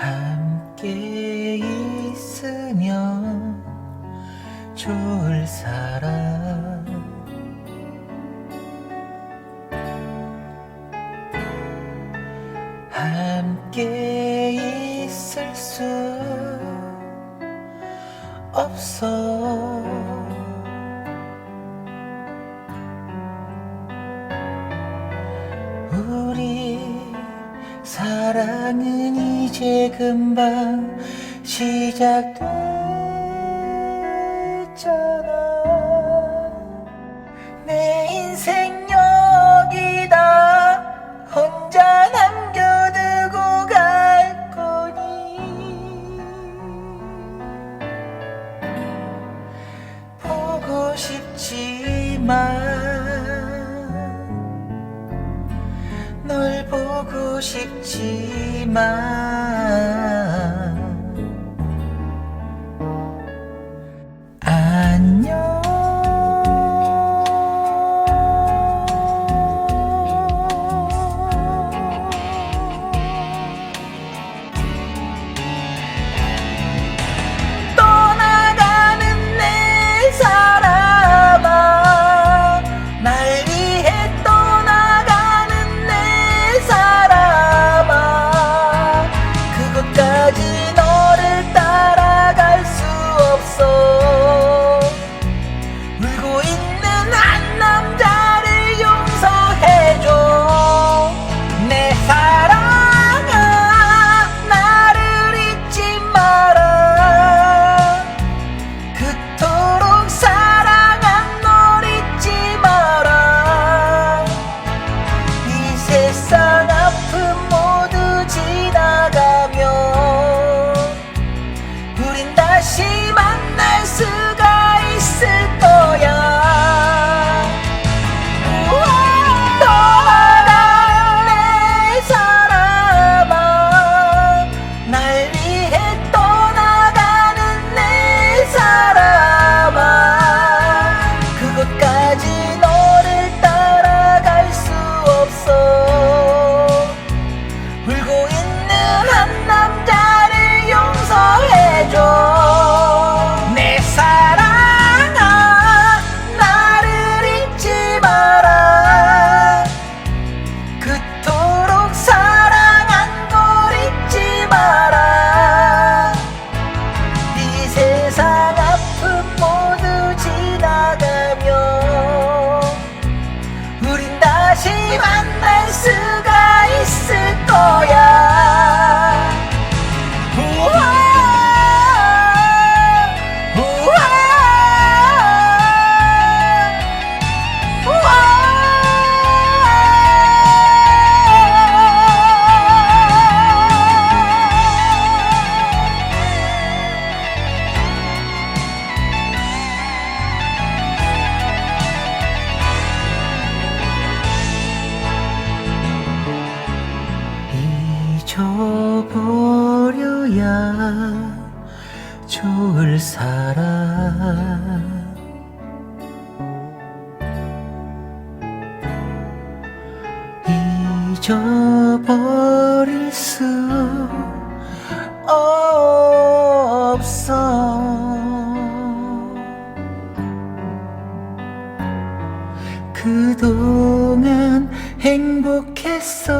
함께 있으면 좋을 사람. 함께 있을 수 없어. 사랑은 이제 금방 시작됐죠. 싶지만 Medina 좋을 사람. 잊어버릴 수 없어. 그동안 행복했어.